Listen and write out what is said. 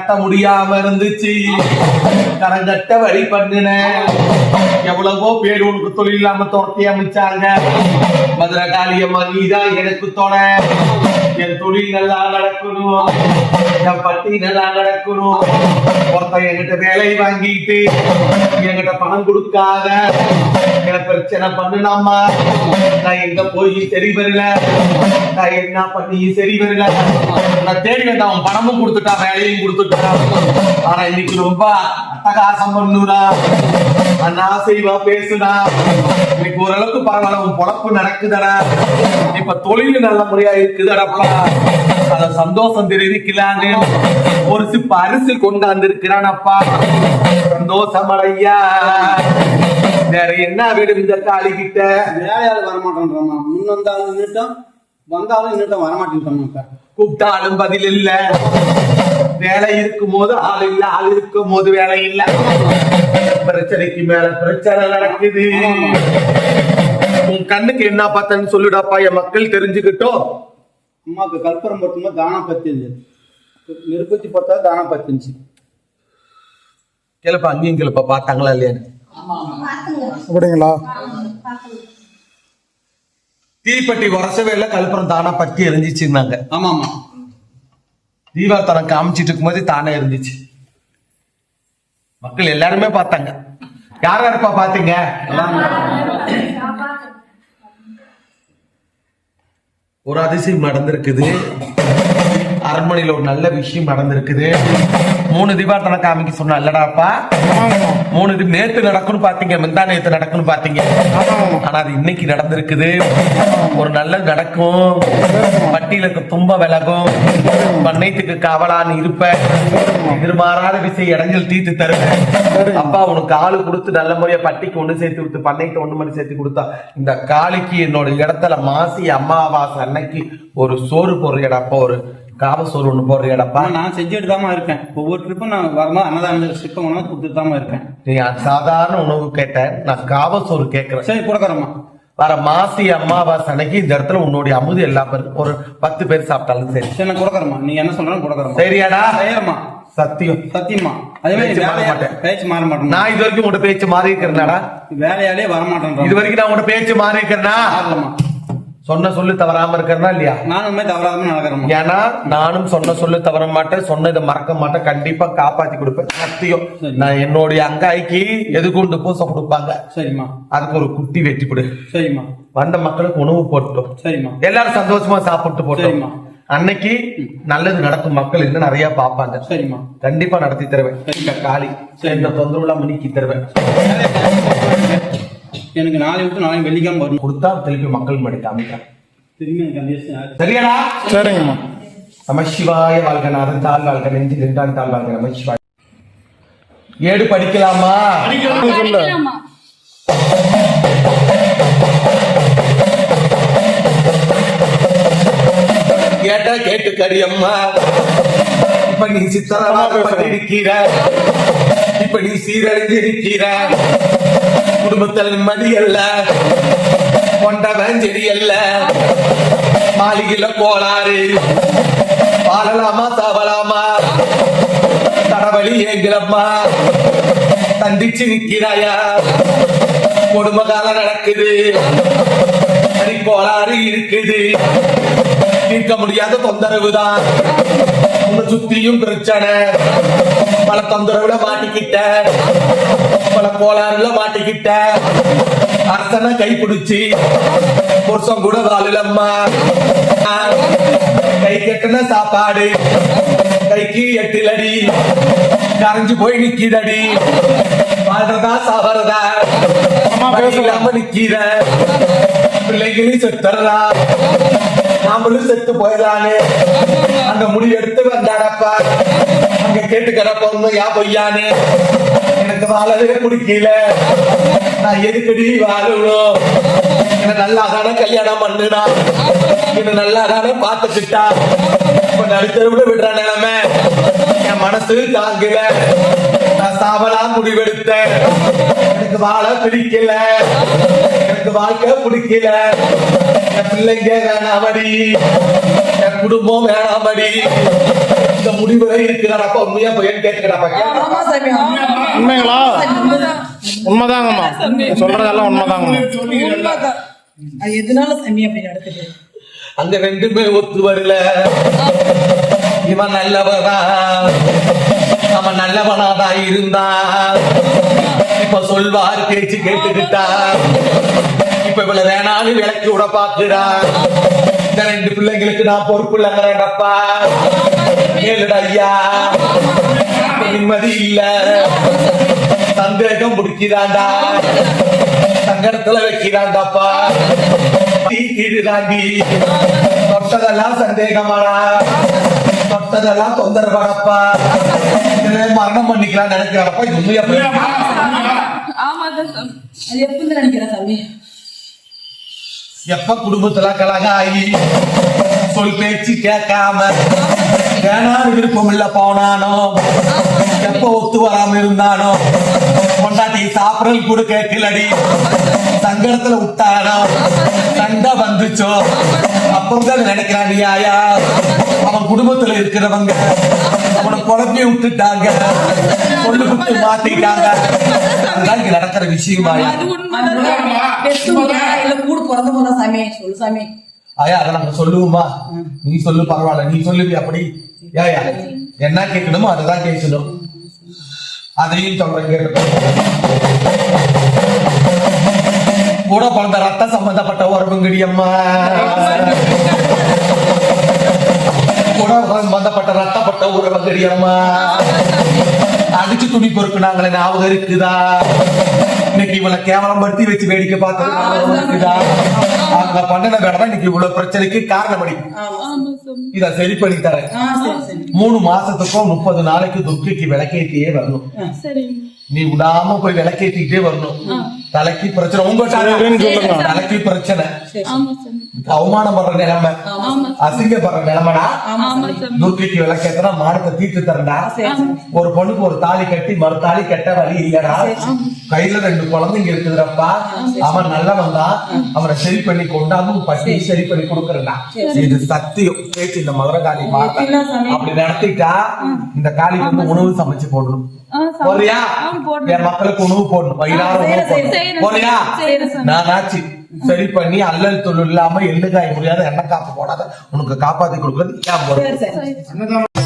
கட்ட முடியாம இருந்துச்சு. கரங்கட்ட வழி பண்ணினேன். எவ்வளவோ பேர் உனக்கு தொழில் இல்லாம துரத்தி அமைச்சாங்க. மதுரை காளியம்மா நீதான் எனக்கு தொட என் தொழில் நல்லா நடக்கணும் என் பட்டி நல்லா நடக்கணும் ஒருத்தன் என்கிட்ட வேலை வாங்கிட்டு என்கிட்ட பணம் கொடுக்காத. எனக்கு பிரச்சனை பண்ணுனாமா நான் எங்க போய் சரி வரல. நான் என்ன பண்ணி சரி வரல. நான் தேடி வந்த அவன் பணமும் கொடுத்துட்டான் வேலையும் கொடுத்துட்டான். ஆனா இன்னைக்கு ரொம்ப அட்டகாசம் பண்ணுறான். அண்ணா செய்வா பேசுடா இன்னைக்கு ஓரளவுக்கு பரவாயில்ல உன் பொழப்பு நடக்குதடா. இப்ப தொழில் நல்ல முறையா இருக்குதடப்பா அத சந்தோஷம் தெரிவிக்கலான்னு ஒரு சிப்ப அரிசி கொண்டாந்து இருக்கிறானப்பா சந்தோஷம் அடையா. வேற என்ன வேணும் இந்த காளி கிட்ட? வேலையாள் வரமாட்டேன்றாமா முன் வந்தாலும் நின்றுட்டோம் வந்தாலும் நின்றுட்டோம் வரமாட்டேன்ட்டோம் இப்ப கூப்பிட்டாலும் பதில் இல்ல. வேலை இருக்கும் போது ஆள் இல்ல ஆள் இருக்கும் போது வேலை இல்ல. பிரச்சனைக்கு மேல பிரச்சனை நடக்குது. உன் கண்ணுக்கு என்ன பார்த்தேன்னு சொல்லுடாப்பா என் மக்கள் தெரிஞ்சுக்கிட்டோம். அம்மாவுக்கு கற்பூரம் போட்டும்போது தானம் பத்தியது. நெருப்பத்தி பார்த்தா தானம் பத்திருந்துச்சு கேளப்பா அங்கேயும் கேளப்பா பார்த்தாங்களா இல்லையான்னு. அப்படிங்களா? தீப்பெட்டி உரசவே இல்ல கல்புரம் தானா பத்தி எரிஞ்சிச்சுன்னாங்க. ஆமா ஆமா தீபார்த்தனம் காமிச்சிட்டு இருக்கும்போது தானே இருந்துச்சு. மக்கள் எல்லாருமே பார்த்தாங்க. யார் யாருப்பா பாத்தீங்க ஒரு அதிசயம் நடந்திருக்குது. அரண்மனையில ஒரு நல்ல விஷயம் நடந்திருக்குது. மூணு தீபார்த்தனம் காமிக்க சொன்னா இல்லடாப்பா மூணு தீபம் நேத்து நடக்கும்னு பாத்தீங்க முந்தா நேத்து நடக்கும்னு பாத்தீங்க. ஆனா அது இன்னைக்கு நடந்திருக்குது. ஒரு நல்லது நடக்கும். பட்டியலுக்கு தும்ப விலகும். பண்ணைத்துக்கு காவலான்னு இருப்ப. எதிர்பாராத விஷயம் இடைஞ்சல் தீர்த்து தருவேன் அப்பா உனக்கு ஆளு கொடுத்து நல்ல முறையா பட்டிக்கு ஒண்ணு சேர்த்து கொடுத்து பண்ணைக்கு ஒண்ணு மணி சேர்த்து கொடுத்தா இந்த காளிக்கு என்னோட இடத்துல மாசி அமாவாசை அன்னைக்கு ஒரு சோறு போடுறியடாப்பா ஒரு காவ சோறு ஒண்ணு போடுறியடாப்பா நான் செஞ்சுட்டு தான் இருக்கேன். ஒவ்வொரு ட்ரிப்பும் நான் வரும்போது அன்னதான சிப்பம் வந்து கொடுத்துட்டு இருக்கேன். நீ சாதாரண உணவு கேட்ட நான் காவ சோறு கேட்கிறேன் சரி கொடுக்குறேம்மா வர மாசி அமாவாசை அன்னைக்கு இந்த இடத்துல உன்னுடைய அமுது எல்லா பேரும் ஒரு பத்து பேர் சாப்பிட்டாலும் சரி. சரி நான் கொடுக்குறேம்மா நீங்க என்ன சொல்றாலும் கொடுக்குறேம்மா சரியாடா? செய்யறேம்மா. சத்தியம். சத்தியமா அதே மாதிரி மாற மாட்டேன். பேச்சு மாற மாட்டேன் நான் இது வரைக்கும் உங்கள்ட்ட பேச்சு மாறி இருக்கிறேனாடா வேலையாலே வரமாட்டேன் இது வரைக்கும் நான் உங்கள்ட்ட பேச்சு மாறி இருக்கிறேனா சொன்ன சொல்லு தவறாம இருக்கிறனா இல்லையா? நானுமே தவறாதமா நடக்கிறேம்மா. ஏன்னா நானும் சொன்ன சொல்லு தவற மாட்டேன் சொன்னதை மறக்க மாட்டேன் கண்டிப்பா காப்பாத்தி கொடுப்பேன். சத்தியம். நான் என்னுடைய அங்காய்க்கு எது கொண்டு பூசை கொடுப்பாங்க? சரிம்மா. அதுக்கு ஒரு குட்டி வெட்டி கொடு. சரிம்மா. வந்த மக்களுக்கு உணவு போட்டோம் சரிம்மா. எல்லாரும் சந்தோஷமா சாப்பிட்டு போட்டோம். அன்னைக்கு நல்லது நடக்கும் மக்கள் இன்னும் நிறைய பார்ப்பாங்க. சரிம்மா. கண்டிப்பா நடத்தி தருவேன். காளி இந்த தொந்தரவு எல்லாம் நீக்கி தருவேன். எனக்கு நாளை விட்டு நாளைக்கு வெள்ளிக்கிழமை வரணும். கொடுத்தா திருப்பி மக்கள் மடி காமிக்கிறேன் திரும்பி எனக்கு அந்த யாரு- சரியாடா சரிங்கம்மா. நமசிவாய வாழ்க நாதன் தாழ் வாழ்க நெஞ்சு நின்றான் தாழ் வாழ்க நமசிவாய ஏடு படிக்கலாமா? சொல்லு கேட்டா கேட்டு கரியம்மா இப்ப நீ சித்தரமாக இருக்கிற இப்படி நீ குடும்பத்தில் நிம்மதி அல்ல. கொண்டவன் செடி அல்ல. மாளிகையில கோளாறு. வாழலாமா சாவலாமா? தடவழி ஏங்கிலம்மா. தந்திச்சு நிக்கிறாயா? கொடுமை காலம் நடக்குது கோளாறு இருக்குது. தீர்க்க முடியாத தொந்தரவுதான். உன்னை சுத்தியும் பிரச்சனை. பல தொந்தரவுல மாட்டிக்கிட்ட. பல கோளாறுல மாட்டிக்கிட்ட. அரசனை கைப்பிடிச்சு புருஷன் கூட வாழலம்மா கை கட்டின சாப்பாடு. கைக்கு எட்டிலடி. கரைஞ்சு போய் நிக்கிதடி. வாழ்றதா சாவறதா. இல்லாம நிக்கிற பிள்ளைகளும் செத்துறா நாமளும் செத்து போயிடலானே. அந்த முடிவு எடுத்து வந்தாடப்பா அங்க கேட்டு கிடப்போம் யா பொய்யானே. எனக்கு வாழவே பிடிக்கல நான் எதுக்கடி வாழணும் என்ன நல்லா தானே கல்யாணம் பண்ணுடா என்ன நல்லா தானே பார்த்துக்கிட்டா? இப்ப நடுத்தருவிட விடுற நிலைமை. என் மனசு தாங்கல. நான் சாவலாம் முடிவெடுத்தேன். எனக்கு வாழ பிடிக்கல. எனக்கு வாழ்க்கை பிடிக்கல. என் பிள்ளைங்க வேணாமடி. என் குடும்பம் வேணாமடி. இந்த முடிவுல இருக்கிறாரப்ப உண்மையா பையன் கேட்டுக்கிறாப்பா ஆமா சாமி. ஆமா. உண்மைங்களா? உண்மைதாங்கம்மா. சொல்றதெல்லாம் உண்மைதாங்கம்மா எதனால சாமி அப்படி நடக்குது? அங்க ரெண்டுமே ஒத்து வரல. இவன் நல்லவனா அவன் நல்லவனாதான் இருந்தான். இப்ப சொல்வார் பேச்சு கேட்டுக்கிட்டார் இப்ப இவள வேணாலும் விளக்கி விட பாக்குறார் இந்த ரெண்டு பிள்ளைங்களுக்கு நான் பொறுப்பு இல்லைங்கிறேன்டப்பா கேளுடா ஐயா. நிம்மதி இல்ல. சந்தேகம் பிடிக்கிறாண்டா சங்கடத்துல வைக்கிறாண்டாப்பா வைக்கிறான்டாப்பா தீக்கிடுதாண்டி தொட்டதெல்லாம் சந்தேகமாடா. தொட்டதெல்லாம் தொந்தரவாடப்பா இதுல மரணம் பண்ணிக்கலாம் நினைக்கிறாப்பா இது உண்மையா எப்ப குடும்பத்துல கலகம் ஆகி சொல் பேச்சு கேட்காம. வேணாம் விருப்பம் இல்ல போனானோ. எப்ப ஒத்து வராம இருந்தானோ. கொண்டாட்டி சாப்பிடல் கூட கேட்கலடி. சங்கடத்துல விட்டானோ. சண்டை வந்துச்சோ. அப்பதான் நினைக்கிறான் ஆயா. அவன் குடும்பத்துல இருக்கிறவங்க அவனை குழப்பி விட்டுட்டாங்க. சொல்லு விட்டு மாத்திட்டாங்க அதுதான் இங்க நடக்கிற இல்ல கூட பிறந்தவங்களா சாமி. சொல்லு சாமி. ஆயா அதை நாங்க சொல்லுவோமா? நீ சொல்லு பரவாயில்ல. நீ சொல்லுவி அப்படி. ஏயா என்ன கேட்கணுமோ அதை கேட்கணும். அதையும் சொல்றேன் கேட்டு கூட பிறந்த ரத்த சம்பந்தப்பட்ட உறவுங்கடி அம்மா. கூட சம்பந்தப்பட்ட ரத்தப்பட்ட உறவுங்கடி அம்மா. அடிச்சு துணி பொறுக்குனாங்களே ஞாபகம் இருக்குதா? இன்னைக்கு இவளை கேவலம் படுத்தி வச்சு வேடிக்கை பார்த்தது ஞாபகம் இருக்குதா? அவங்க பண்ணின வேலை இன்னைக்கு இவ்வளவு பிரச்சனைக்கு காரணமடி இத சரி பண்ணி தரேன். ஆ சரி சரி. மூணு மாசத்துக்கும் முப்பது நாளைக்கு துர்க்கைக்கு விளக்கேற்றியே வரணும். நீ விடாம போய் விளக்கேற்றிக்கிட்டே வரணும். தலைக்கு பிரச்சனை. உங்க. தலைக்கு பிரச்சனை. ஆமா சாமி. அவமானம் படுற நிலைமை. அசிங்கப்படுற சாமி. துர்க்கைக்கு விளக்கேத்தனா மானத்தை தீர்த்து சரி ஒரு பொண்ணுக்கு ஒரு தாலி கட்டி மறு தாலி கட்ட வழி இல்லடா. கையில ரெண்டு குழந்தைங்க இருக்குதுடப்பா. அவன் நல்லவன் தான் அவனை சரி பண்ணி கொண்டாந்து பட்டி சரி பண்ணி கொடுக்கறா இது சத்தியம். பேச்சு இந்த மதுரை காளி மாத்த. அப்படி நடத்திட்டா இந்த காளிக்கு வந்து உணவு சமைச்சு போடணும். போடுறேன். என் மக்களுக்கு உணவு போடணும். வயிறார உணவு போடணும். சரி பண்ணி அல்லல் தொழில் இல்லாம எள்ளுக்காய் முடியாத எண்ணெய் காப்பு போடாத. உனக்கு காப்பாத்தி கொடுக்கறது ஏன்